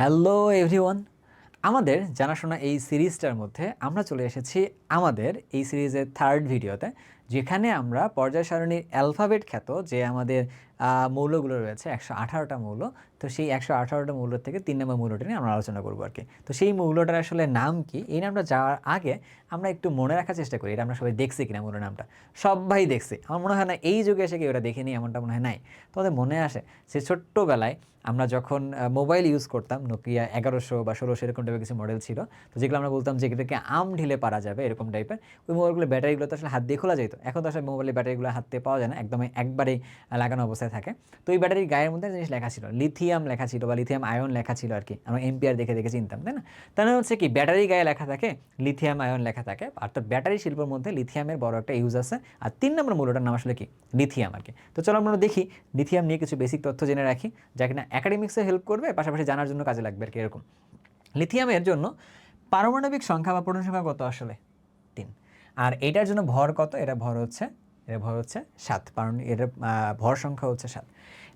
Hello everyone. আমাদের জানাশোনা এই সিরিজটার মধ্যে আমরা চলে এসেছি আমাদের এই সিরিজের থার্ড ভিডিওতে যেখানে আমরা পর্যায় সারণীর অ্যালফাবেট খ্যাত যে আমাদের মৌলগুলো রয়েছে, একশো আঠারোটা মৌল, তো সেই একশো আঠারোটা মৌল থেকে তিন নম্বর মৌলটা নিয়ে আমরা আলোচনা করব আর কি। তো সেই মৌলটার আসলে নাম কি? এই নামটা যাওয়ার আগে আমরা একটু মনে রাখার চেষ্টা করি, এটা আমরা সবাই দেখছি কিনা মৌল নামটা। সবাই দেখছি। আমার মনে হয় না এই যুগে এসে কি ওরা দেখিনি এমনটা মনে হয় নাই। তোমাদের মনে আসে সে ছোট্টবেলায় আমরা যখন মোবাইল ইউজ করতাম, নোকিয়া এগারোশো বা ষোলোশো এরকম টাইপের কিছু মডেল ছিল, তো যেগুলো আমরা বলতাম যে এটাকে আম ঢিলে পারা যাবে, এরকম টাইপের ওই মোবাইলগুলো ব্যাটারিগুলো তো আসলে হাত দিয়ে খোলা যেত এখন তো আসলে মোবাইলের ব্যাটারিগুলো হাত পাওয়া যায় না, একদমই একবারেই লাগানো অবস্থায় থাকে। তো এই ব্যাটারির গায়ের মধ্যে জিনিস লেখা ছিল লিথিয়াম লেখা ছিল বা লিথিয়াম আয়ন লেখা ছিল আর কি। আমরা এমপিআর দেখে দেখে চিনতাম, তাই না? তাহলে হচ্ছে কি ব্যাটারি গায়ে লেখা থাকে লিথিয়াম আয়ন লেখা থাকে অর্থাৎ ব্যাটারি শিল্পের মধ্যে লিথিয়ামের বড় একটা ইউজ আছে। আর তিন নম্বর মূল্যটার নাম আসলে কি? লিথিয়াম আর কি। তো চলো আমরা দেখি লিথিয়াম নিয়ে কিছু বেসিক তথ্য জেনে রাখি, যা কিনা অ্যাকাডেমিক্সে হেল্প করবে, পাশাপাশি জানার জন্য কাজে লাগবে আর কি, এরকম। লিথিয়ামের জন্য পারমাণবিক সংখ্যা বা পূর্ণ সংখ্যা কত আসলে? আর এটার জন্য ভর কত? এটা ভর হচ্ছে, এটা ভর হচ্ছে সাত, কারণ এটার ভর সংখ্যা হচ্ছে সাত।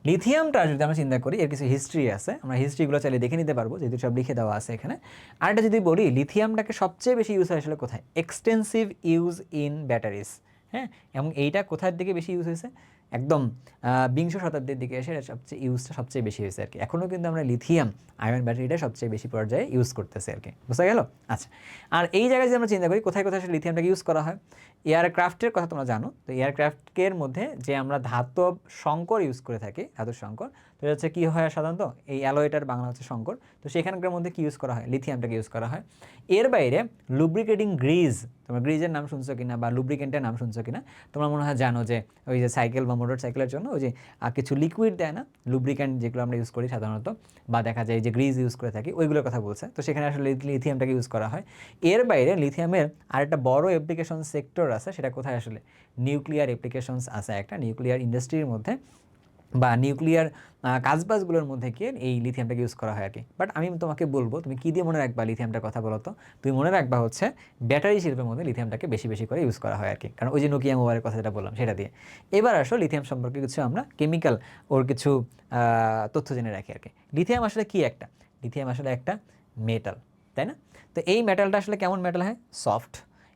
লিথিয়ামটা যদি আমরা চিন্তা করি, এর কিছু হিস্ট্রি আছে, আমরা হিস্ট্রিগুলো চাইলে দেখে নিতে পারব, যেহেতু সব লিখে দেওয়া আছে এখানে। আর এটা যদি বলি, লিথিয়ামটাকে সবচেয়ে বেশি ইউজ হয় আসলে কোথায়? এক্সটেন্সিভ ইউজ ইন ব্যাটারিজ হ্যাঁ? এবং এইটা কোথার দিকে বেশি ইউজ হয়েছে? একদম বিংশ শতাব্দীর দিকে এসে সবচেয়ে ইউজটা সবচেয়ে বেশি হয়েছে আর কি। এখনও কিন্তু আমরা লিথিয়াম আয়রন ব্যাটারিটা সবচেয়ে বেশি পর্যায়ে ইউজ করতেছি আর কি। বুঝা গেল? আচ্ছা আর এই জায়গায় যদি আমরা চিন্তা করি, কোথায় কোথায় আসলে লিথিয়ামটাকে ইউজ করা হয়? এয়ারক্রাফটের কথা তোমরা জানো, তো এয়ারক্রাফটের মধ্যে যে আমরা ধাতব শঙ্কর ইউজ করে থাকি, ধাতব শঙ্কর, তো হচ্ছে কী হয় সাধারণত? এই অ্যালোয়েটার বাংলা হচ্ছে শঙ্কর। তো সেখানকার মধ্যে কী ইউজ করা হয়? লিথিয়ামটাকে ইউজ করা হয়। এর বাইরে লুব্রিকেটিং গ্রিজ তোমরা গ্রিজের নাম শুনছো কিনা বা লুব্রিকেন্টের নাম শুনছো কিনা, তোমরা মনে হয় জানো যে ওই যে সাইকেল বা মোটর সাইকেলের জন্য, ওই যে কিছু লিকুইড দেয় না লুব্রিক্যান্ট যেগুলো আমরা ইউজ করি সাধারণত, বা দেখা যায় যে গ্রিজ ইউজ করে থাকি, ওইগুলোর কথা বলছে। তো সেখানে আসলে লিথিয়ামটাকে ইউজ করা হয়। এর বাইরে লিথিয়ামের আরেকটা বড় অ্যাপ্লিকেশন সেক্টর আছে, সেটা কোথায় আসলে? নিউক্লিয়ার অ্যাপ্লিকেশনস আছে একটা নিউক্লিয়ার ইন্ডাস্ট্রির মধ্যে। বা নিউক্লিয়ার কাজবাজগুলোর মধ্যে গিয়ে এই লিথিয়ামটাকে ইউজ করা হয় আর কি। বাট আমি তোমাকে বলব, তুমি কী দিয়ে মনে রাখবা লিথিয়ামটার কথা বলো তো? তুমি মনে রাখবা হচ্ছে ব্যাটারি শিল্পের মধ্যে লিথিয়ামটাকে বেশি বেশি করে ইউজ করা হয় আর কি। কারণ ওই যে নোকিয়া মোবাইলের কথা যেটা বললাম, সেটা দিয়ে। এবার আসো লিথিয়াম সম্পর্কে কিছু আমরা কেমিক্যাল ওর কিছু তথ্য জেনে রাখি আর কি। লিথিয়াম আসলে কী একটা? লিথিয়াম আসলে একটা মেটাল তাই না? তো এই মেটালটা আসলে কেমন মেটাল হয়? সফট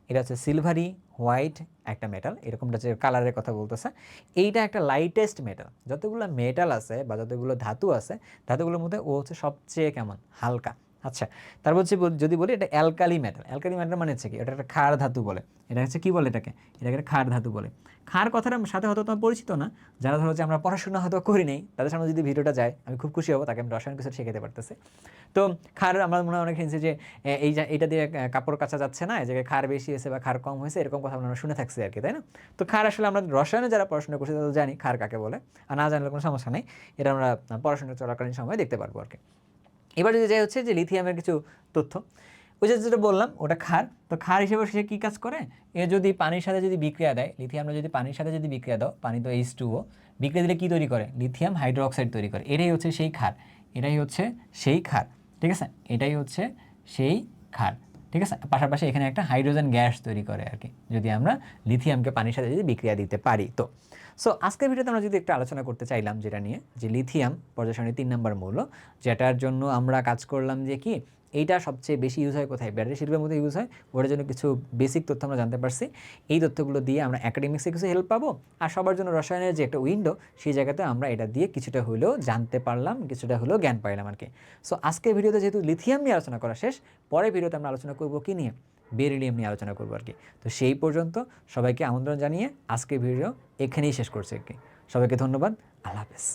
এটা হচ্ছে সিলভারি হোয়াইট একটা মেটাল এরকমটা যে কালারের কথা বলতেছে, এইটা একটা লাইটেস্ট মেটাল যতগুলো মেটাল আছে বা যতগুলো ধাতু আছে, ধাতুগুলোর মধ্যে ও হচ্ছে সবচেয়ে কেমন? হালকা। আচ্ছা তারপর হচ্ছে যদি বলি এটা অ্যালকালি মেটাল অ্যালকালি মেটাল মানে হচ্ছে কি? এটা একটা ক্ষার ধাতু বলে। এটা হচ্ছে কি বলে এটাকে? এটাকে একটা ক্ষার ধাতু বলে। ক্ষার কথাটা সাথে হয়তো তোমার পরিচিত না। যারা ধরো যে আমরা পড়াশোনা হয়তো করি নেই, তাদের সামনে যদি ভিডিওটা যায়, আমি খুব খুশি হব, তাকে আমি রসায়ন কিছু শেখাতে পারতেছি। তো খার আমরা মনে হয় অনেক শুনছি যে এই এটা দিয়ে কাপড় কাচা যাচ্ছে না, এই জায়গায় খার বেশি হয়েছে বা খার কম হয়েছে, এরকম কথা আমরা শুনে থাকছি আর কি, তাই না? তো খার আসলে আমরা রসায়নে যারা পড়াশোনা করছি, তারা জানি খার কাকে বলে। আর না জানলে কোনো সমস্যা নেই। এটা আমরা পড়াশোনা চলাকালীন সময় দেখতে পারব আর কি। এবার যদি যাই হচ্ছে যে লিথিয়ামের কিছু তথ্য, ওই যে যেটা বললাম, ওটা ক্ষার। তো ক্ষার হিসেবে সে কী কাজ করে? এ যদি পানির সাথে যদি বিক্রিয়া দেয় লিথিয়ামটা যদি পানির সাথে যদি বিক্রিয়া দাও, পানি তো এইচ টুও বিক্রিয়া দিলে কী তৈরি করে? লিথিয়াম হাইড্রোক্সাইড তৈরি করে। এটাই হচ্ছে সেই ক্ষার। এটাই হচ্ছে সেই ক্ষার। ঠিক আছে? এটাই হচ্ছে সেই ক্ষার। ঠিক আছে? পাশাপাশি এখানে একটা হাইড্রোজেন গ্যাস তৈরি করে আর কি, যদি আমরা লিথিয়ামকে পানির সাথে যদি বিক্রিয়া দিতে পারি। তো সো আজকের ভিডিওতে আমরা যদি একটু আলোচনা করতে চাইলাম যেটা নিয়ে, যে লিথিয়াম পর্যায় তিন নম্বর মৌল, যেটার জন্য আমরা কাজ করলাম যে কি, এইটা সবচেয়ে বেশি ইউজ হয় কোথায়? ব্যাটারি শিল্পের মধ্যে ইউজ হয়, ওটার জন্য কিছু বেসিক তথ্য আমরা জানতে পারছি। এই তথ্যগুলো দিয়ে আমরা একাডেমিক্সে কিছু হেল্প পাবো, আর সবার জন্য রসায়নের যে একটা উইন্ডো সেই জায়গাতে আমরা এটা দিয়ে কিছুটা হলেও জানতে পারলাম, কিছুটা হলেও জ্ঞান পাইলাম আর কি। সো আজকের ভিডিওতে যেহেতু লিথিয়াম নিয়ে আলোচনা করা শেষ, পরের ভিডিওতে আমরা আলোচনা করব কি নিয়ে? বেরিলিয়াম নিয়ে আলোচনা করব আর কি। তো সেই পর্যন্ত সবাইকে আমন্ত্রণ জানিয়ে আজকের ভিডিও এখানেই শেষ করছে আর কি। সবাইকে ধন্যবাদ। আল্লাহ হাফেজ।